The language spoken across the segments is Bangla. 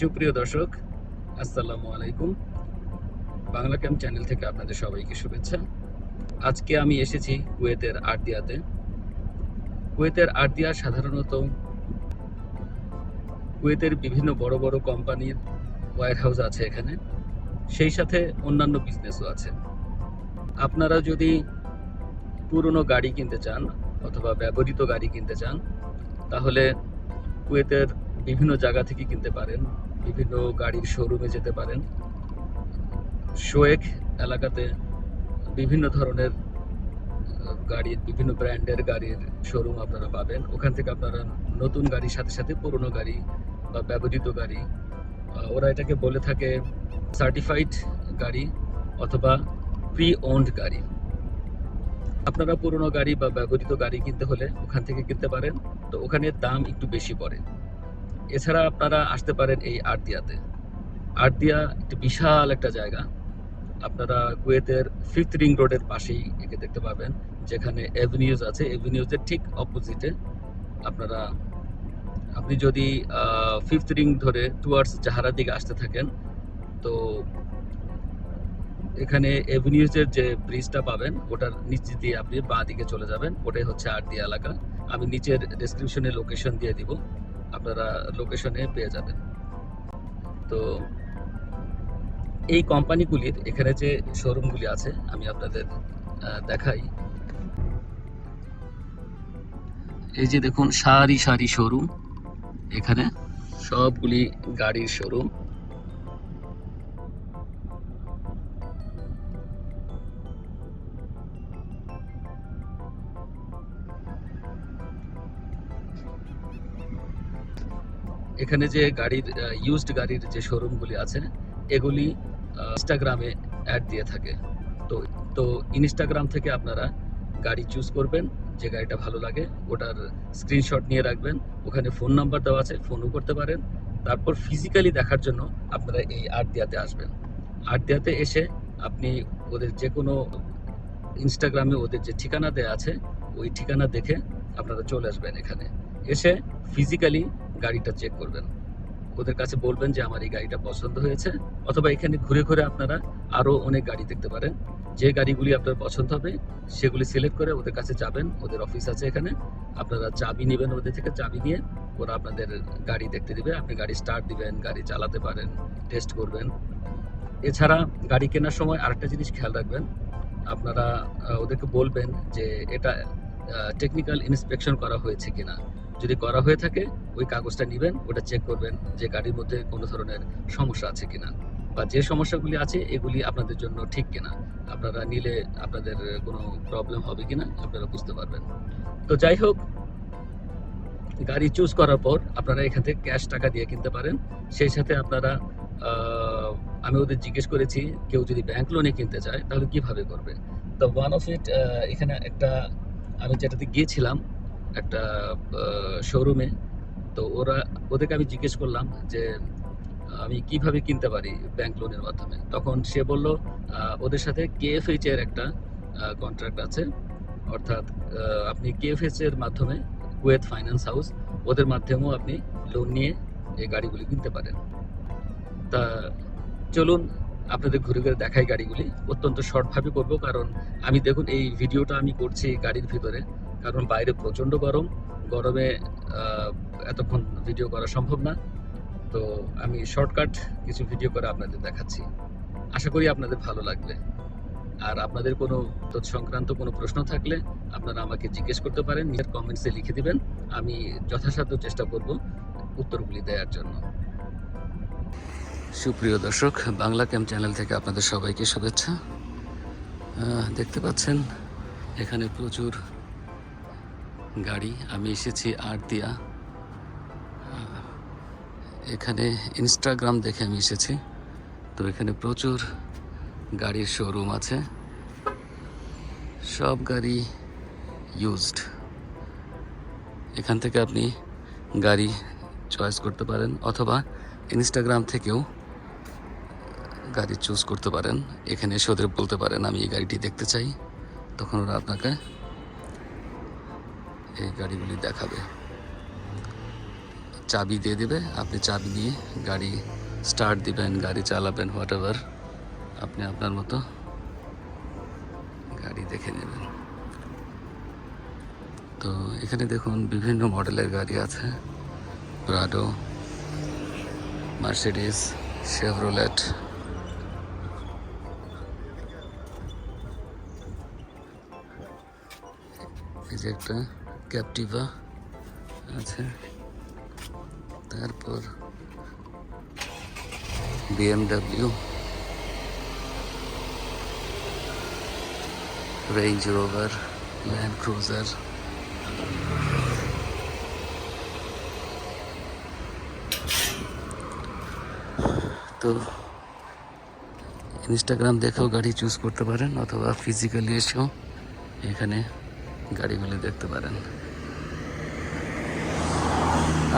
সুপ্রিয় দর্শক, আসসালামু আলাইকুম। বাংলা ক্যাম্প চ্যানেল থেকে আপনাদের সবাইকে শুভেচ্ছা। আজকে আমি এসেছি কুয়েতের আরদিয়াতে। কুয়েতের আরদিয়া সাধারণত কুয়েতের বিভিন্ন বড় বড় কোম্পানির ওয়ার হাউস আছে এখানে। সেই সাথে অন্যান্য বিজনেসও আছে। আপনারা যদি পুরনো গাড়ি কিনতে চান অথবা ব্যবহৃত গাড়ি কিনতে চান, তাহলে কুয়েতের বিভিন্ন জায়গা থেকে কিনতে পারেন, বিভিন্ন গাড়ির শোরুমে যেতে পারেন। শোয়েক এলাকাতে বিভিন্ন ধরনের গাড়ির, বিভিন্ন ব্র্যান্ডের গাড়ির শোরুম আপনারা পাবেন। ওখান থেকে আপনারা নতুন গাড়ির সাথে সাথে পুরনো গাড়ি বা ব্যবহৃত গাড়ি ওরা এটাকে বলে থাকে সার্টিফাইড গাড়ি অথবা প্রি ওন্ড গাড়ি। আপনারা পুরনো গাড়ি বা ব্যবহৃত গাড়ি কিনতে হলে ওখান থেকে কিনতে পারেন। তো ওখানে দাম একটু বেশি পড়ে। এছাড়া আপনারা আসতে পারেন এই আরদিয়াতে। আরদিয়া একটি বিশাল একটা জায়গা। আপনারা কুয়েতের ফিফথ রিং রোডের পাশেই একে দেখতে পাবেন, যেখানে এভিনিউজ আছে। এভিনিউজের ঠিক অপোজিটে আপনারা, আপনি যদি ফিফথ রিং ধরে টুয়ার্ডস জাহারার দিকে আসতে থাকেন, তো এখানে এভিনিউজের যে ব্রিজটা পাবেন, ওটার নিচে দিয়ে আপনি বাঁ দিকে চলে যাবেন। ওটাই হচ্ছে আরদিয়া এলাকা। আমি নিচের ডেসক্রিপশনে লোকেশন দিয়ে দিব। আপনারা লোকেশনে পেয়ে যাবেন। তো এই কোম্পানিগুলির এখানে যে শোরুমগুলি আছে, আমি আপনাদের দেখাই। এই যে দেখুন, সারি সারি শোরুম এখানে সবগুলি গাড়ির শোরুম এখানে যে গাড়ির ইউজড গাড়ির যে শোরুমগুলি আছে, এগুলি ইনস্টাগ্রামে অ্যাড দিয়ে থাকে। তো তো ইনস্টাগ্রাম থেকে আপনারা গাড়ি চুজ করবেন, যে গাড়িটা ভালো লাগে, ওটার স্ক্রিনশট নিয়ে রাখবেন। ওখানে ফোন নাম্বার দেওয়া আছে ফোনও করতে পারেন। তারপর ফিজিক্যালি দেখার জন্য আপনারা এই আরদিয়াতে আসবেন। আরদিয়াতে এসে আপনি ওদের যে কোনো ইনস্টাগ্রামে ওদের যে ঠিকানা দেওয়া আছে, ওই ঠিকানা দেখে আপনারা চলে আসবেন এখানে। এসে ফিজিক্যালি গাড়িটা চেক করবেন। ওদের কাছে বলবেন যে আমার এই গাড়িটা পছন্দ হয়েছে। অথবা এখানে ঘুরে ঘুরে আপনারা আরও অনেক গাড়ি দেখতে পারেন। যে গাড়িগুলি আপনার পছন্দ হবে, সেগুলি সিলেক্ট করে ওদের কাছে যাবেন। ওদের অফিস আছে এখানে। আপনারা চাবি নেবেন ওদের থেকে, চাবি নিয়ে ওরা আপনাদের গাড়ি দেখতে দেবে। আপনি গাড়ি স্টার্ট দিবেন, গাড়ি চালাতে পারেন টেস্ট করবেন। এছাড়া গাড়ি কেনার সময় আরেকটা জিনিস খেয়াল রাখবেন। আপনারা ওদেরকে বলবেন যে এটা টেকনিক্যাল ইন্সপেকশন করা হয়েছে কিনা। যদি করা হয়ে থাকে, ওই কাগজটা নেবেন, ওটা চেক করবেন যে গাড়ির মধ্যে কোনো ধরনের সমস্যা আছে কিনা বা যে সমস্যাগুলি আছে, এগুলি আপনাদের জন্য ঠিক কিনা। আপনারা নিলে আপনাদের কোনো প্রবলেম হবে কিনা, আপনারা বুঝতে পারবেন। তো যাই হোক, গাড়ি চুজ করার পর আপনারা এখান থেকে ক্যাশ টাকা দিয়ে কিনতে পারেন। সেই সাথে আপনারা আমি ওদের জিজ্ঞেস করেছি, কেউ যদি ব্যাংক লোনে কিনতে চায়, তাহলে কীভাবে করবে? তো ওয়ান অফ ইট এখানে একটা, আমি যেটাতে গিয়েছিলাম একটা শোরুমে তো ওরা, ওদেরকে আমি জিজ্ঞেস করলাম যে, আমি কীভাবে কিনতে পারি ব্যাংক লোনের মাধ্যমে? তখন সে বলল ওদের সাথে কেএফএইচ এর একটা কন্ট্রাক্ট আছে। অর্থাৎ আপনি কেএফএইচ এর মাধ্যমে কুয়েত ফাইন্যান্স হাউস ওদের মাধ্যমেও আপনি লোন নিয়ে এই গাড়িগুলি কিনতে পারেন। তা চলুন, আপনাদের ঘুরে ঘুরে দেখাই গাড়িগুলি। অত্যন্ত শর্টভাবে করব, কারণ আমি দেখুন, এই ভিডিওটা আমি করছি গাড়ির ভিতরে। কারণ বাইরে প্রচণ্ড গরম। গরমে এতক্ষণ ভিডিও করা সম্ভব না। তো আমি শর্টকাট কিছু ভিডিও করে আপনাদের দেখাচ্ছি। আশা করি আপনাদের ভালো লাগবে। আর আপনাদের কোনো সংক্রান্ত কোনো প্রশ্ন থাকলে আপনারা আমাকে জিজ্ঞেস করতে পারেন, নিজের কমেন্টসে লিখে দিবেন। আমি যথাসাধ্য চেষ্টা করব উত্তরগুলি দেওয়ার জন্য। সুপ্রিয় দর্শক বাংলা ক্যাম্প চ্যানেল থেকে আপনাদের সবাইকে শুভেচ্ছা। দেখতে পাচ্ছেন, এখানে প্রচুর গাড়ি আমি এসেছি আরদিয়া আহ, এখানে ইনস্টাগ্রাম দেখে আমি এসেছি। তো এখানে প্রচুর গাড়ির শোরুম আছে। সব গাড়ি ইউজড এখান থেকে আপনি গাড়ি চয়েস করতে পারেন অথবা ইনস্টাগ্রাম থেকেও গাড়ি চুজ করতে পারেন। এখানে এসে ওদের বলতে পারেন আমি এই গাড়িটি দেখতে চাই। তখন ওরা আপনাকে এই গাড়িগুলি দেখাবে। চাবি দিয়ে দেবে, আপনি চাবি নিয়ে গাড়ি স্টার্ট দিবেন, গাড়ি চালাবেন হোয়াট এভার আপনি আপনার মতো গাড়ি দেখে নেবেন। তো এখানে দেখুন বিভিন্ন মডেলের গাড়ি আছে। প্রাডো মার্সিডিস শেভরোলেট এই যে একটা ক্যাপটিভা আছে। তারপর BMW Range Rover Land Cruiser তো ইনস্টাগ্রাম দেখেও গাড়ি চুজ করতে পারেন, অথবা ফিজিক্যালি এসেও এখানে গাড়িগুলি দেখতে পারেন।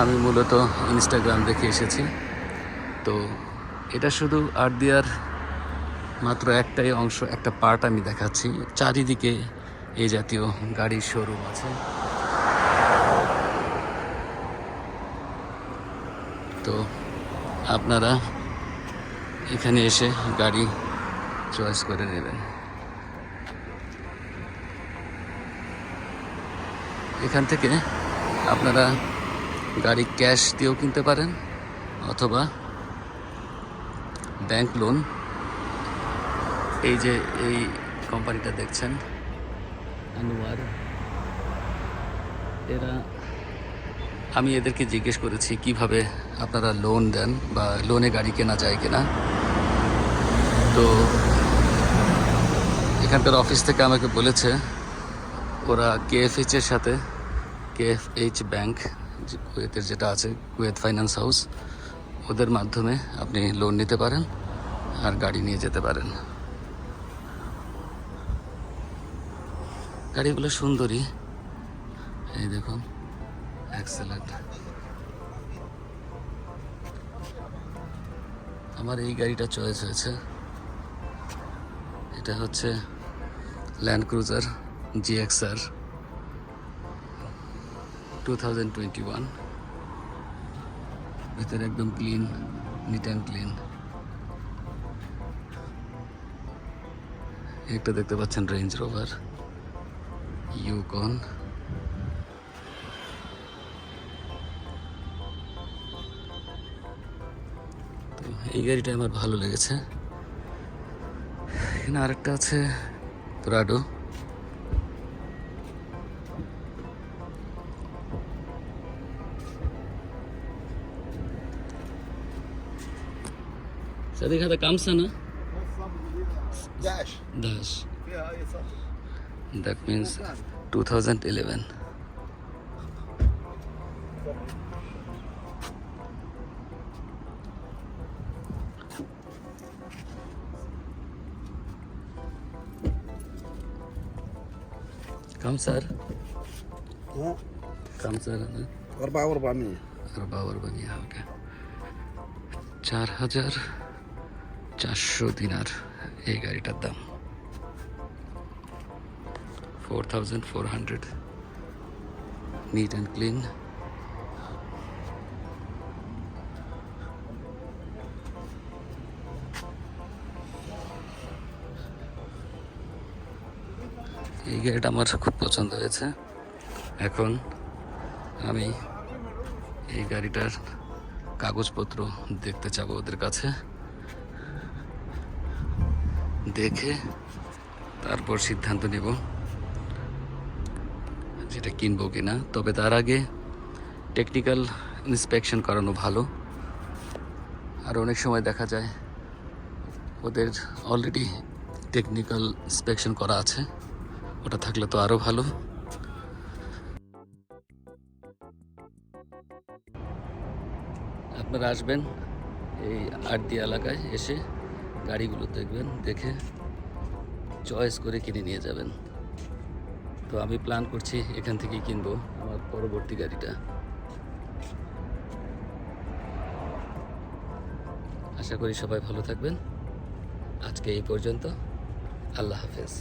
আমি মূলত ইনস্টাগ্রাম দেখে এসেছি। তো এটা শুধু আট দেওয়ার মাত্র একটাই অংশ, একটা পার্ট আমি দেখাচ্ছি। চারিদিকে এই জাতীয় গাড়ির শোরুম আছে। তো আপনারা এখানে এসে গাড়ি চয়েস করে নেবেন। এখান থেকে আপনারা গাড়ি ক্যাশ দিয়েও কিনতে পারেন, অথবা ব্যাংক লোন। এই যে এই কোম্পানিটা দেখছেন, আনোয়ার। এরা, আমি এদেরকে জিজ্ঞেস করেছি কীভাবে আপনারা লোন দেন বা লোনে গাড়ি কেনা যায় কিনা। তো এখানকার অফিস থেকে আমাকে বলেছে, ওরা কেএফএইচ এর সাথে, কেএফএইচ ব্যাংক কুয়েতের যেটা আছে, কুয়েত ফাইন্যান্স হাউস, ওদের মাধ্যমে আপনি লোন নিতে পারেন আর গাড়ি নিয়ে যেতে পারেন। গাড়িগুলো সুন্দরী। এই দেখুন এক্সেলেন্ট আমার এই গাড়িটা চয়েস হয়েছে। এটা হচ্ছে Land Cruiser GXR two thousand twenty one ভিতরে একদম ক্লিন নিট অ্যান্ড ক্লিন একটা দেখতে পাচ্ছেন রেঞ্জ রোভার ইউকন তো এই গাড়িটা আমার ভালো লেগেছে। এখানে আরেকটা আছে প্রাডো कधी खाता तो काम सण दश that means two thousand eleven काम सर। काम सर अरबा अरबा मी अरबा अरबा मी हा काय चार हज़ार। চারশো দিনার এই গাড়িটার দাম। Four thousand four hundred neat and clean এই গাড়িটা আমার খুব পছন্দ হয়েছে। এখন আমি এই গাড়িটার কাগজপত্র দেখতে চাবো ওদের কাছে। দেখে তারপর সিদ্ধান্ত নেব যেটা কিনবো কিনা। তবে তার আগে টেকনিক্যাল ইন্সপেকশন করানো ভালো। আর অনেক সময় দেখা যায় ওদের অলরেডি টেকনিক্যাল ইন্সপেকশন করা আছে। ওটা থাকলে তো আরও ভালো। আপনারা আসবেন এই আটদি এলাকায় এসে। গাড়িগুলো দেখবেন, দেখে চয়েস করে কিনে নিয়ে যাবেন। তো আমি প্ল্যান করছি এখান থেকেই কিনবো আমার পরবর্তী গাড়িটা। আশা করি সবাই ভালো থাকবেন। আজকে এই পর্যন্ত, আল্লাহ হাফেজ।